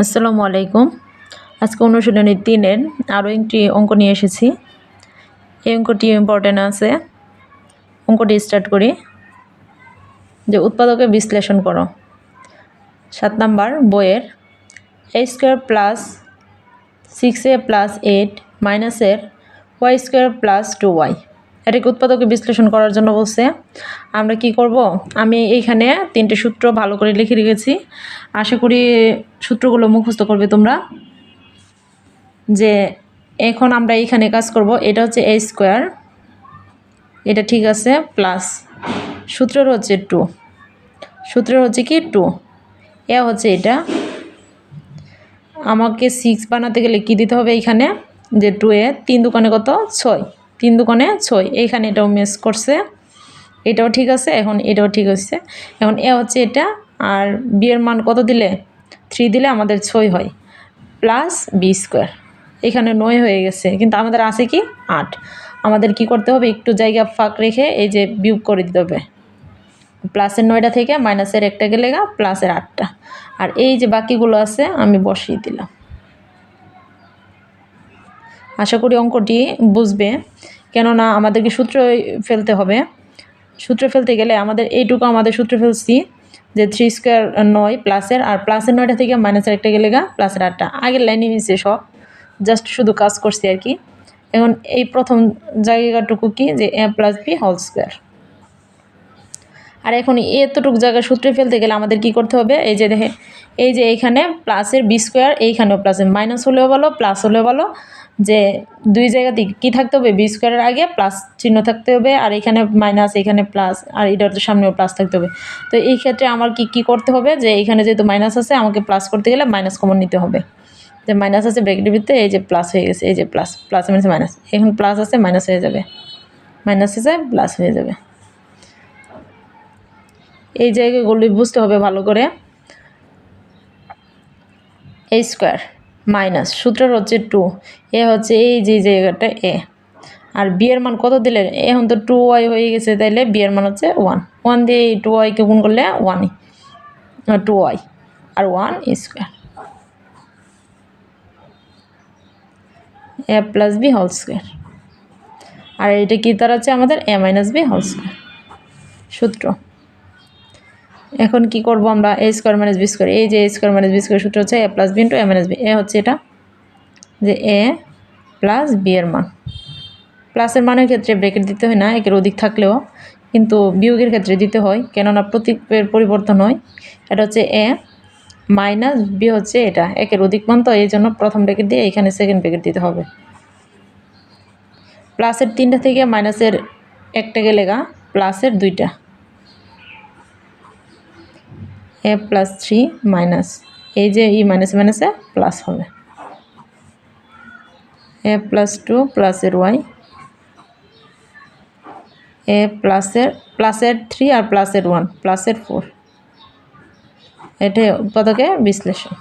আসসালামু আলাইকুম। আজকে অনুশীলনী তিনের আরও একটি অঙ্ক নিয়ে এসেছি। এই অঙ্কটি ইম্পর্টেন্ট আছে। অঙ্কটি স্টার্ট করি। যে উৎপাদকে বিশ্লেষণ করো। সাত নাম্বার বইয়ের A square plus six A plus eight মাইনাসের Y square plus two Y এটাকে উৎপাদকে বিশ্লেষণ করার জন্য বলছে। আমরা কি করব? আমি এইখানে তিনটে সূত্র ভালো করে লিখে রেখেছি। আশা করি সূত্রগুলো মুখস্থ করবে তোমরা। যে এখন আমরা এইখানে কাজ করব, এটা হচ্ছে এ স্কোয়ার এটা ঠিক আছে প্লাস সূত্রের হচ্ছে টু সূত্রের হচ্ছে কি টু এ হচ্ছে এটা। আমাকে সিক্স বানাতে গেলে কি দিতে হবে এইখানে? যে টু এ তিন দোকানে কত? ছয়। তিন দোকানে ছয়। এইখানে এটাও মিস করছে। এটাও ঠিক আছে, এখন এটাও ঠিক হচ্ছে এখন এ হচ্ছে এটা, আর বিয়ের মান কত দিলে? থ্রি দিলে আমাদের ছয় হয় প্লাস বি স্কোয়ার এখানে নয় হয়ে গেছে, কিন্তু আমাদের আছে কি? আট। আমাদের কি করতে হবে? একটু জায়গা ফাঁক রেখে এই যে বিয়োগ করে দিতে হবে। প্লাসের নয়টা থেকে মাইনাসের একটা গেলে গা প্লাসের আটটা। আর এই যে বাকিগুলো আছে, আমি বসিয়ে দিলাম। আশা করি অঙ্কটি বুঝবে। কেননা আমাদেরকে সূত্র ফেলতে হবে। সূত্র ফেলতে গেলে আমাদের এইটুকু আমাদের সূত্র ফেলছি যে থ্রি স্কোয়ার নয় প্লাসের আর প্লাসের নয়টা থেকে মাইনাসের একটা গেলে গা প্লাসের আটটা। আগের লাইনে নিয়েছে সব। জাস্ট শুধু কাজ করছি আর কি। এখন এই প্রথম জায়গাটুকু কি? যে A plus B whole square আর এখন এতটুকু জায়গা সূত্রে ফেলতে গেলে আমাদের কি করতে হবে? এই যে দেখে এই যে এইখানে প্লাসের বি স্কোয়ার এইখানেও প্লাসের মাইনাস হলেও বলো প্লাস হলেও বলো যে দুই জায়গাতে কী থাকতে হবে? বি স্কোয়ারের আগে প্লাস চিহ্ন থাকতে হবে আর এখানে মাইনাস এখানে প্লাস আর এটার তো সামনেও প্লাস থাকতে হবে। তো এই ক্ষেত্রে আমার কি কি করতে হবে? যে এখানে যেহেতু মাইনাস আছে, আমাকে প্লাস করতে গেলে মাইনাস কমন নিতে হবে। যে মাইনাস আছে ব্রেকেটের ভিতরে, এই যে প্লাস হয়ে গেছে, এই যে প্লাস প্লাস মাইনাস মাইনাস এখন প্লাস আছে মাইনাস হয়ে যাবে। মাইনাস আছে প্লাস হয়ে যাবে। এই জায়গাগুলি বুঝতে হবে ভালো করে। এ স্কোয়ার মাইনাস সূত্রের হচ্ছে টু এ হচ্ছে এই যে জায়গাটা এ আর বিয়ের মান কত দিলে? এখন তো টু ওয়াই হয়ে গেছে, তাইলে বিয়ের মান হচ্ছে ওয়ান ওয়ান দিয়ে এই টু ওয়াইকে গুণ করলে ওয়ানই two Y R one square A plus B whole square আর এটা কি তার আছে আমাদের A minus B whole square সূত্র। এখন কি করব আমরা? A square minus B square এই যে A square minus B square সূত্র হচ্ছে A plus B into A minus B এ হচ্ছে এটা যে এ প্লাস বি এর মান। প্লাসের মানের ক্ষেত্রে ব্রেকেট দিতে হয় না, একের অধিক থাকলেও। কিন্তু বিয়োগের ক্ষেত্রে দিতে হয়, কেননা প্রতীকের পরিবর্তন হয়। এটা হচ্ছে এ মাইনাস বি হচ্ছে এটা। একের অধিক মান তো এই জন্য প্রথম ব্রেকেট দিয়ে এখানে সেকেন্ড ব্রেকেট দিতে হবে। প্লাসের তিনটা থেকে মাইনাসের একটা গেলে গা প্লাসের দুইটা। A plus three minus. এই যে ই মাইনাস মাইনাসে প্লাস হবে। এ প্লাস টু প্লাসের ওয়াই। এ প্লাসের প্লাসের থ্রি আর প্লাসের ওয়ান, প্লাসের ফোর। এটাই পদকে বিশ্লেষণ।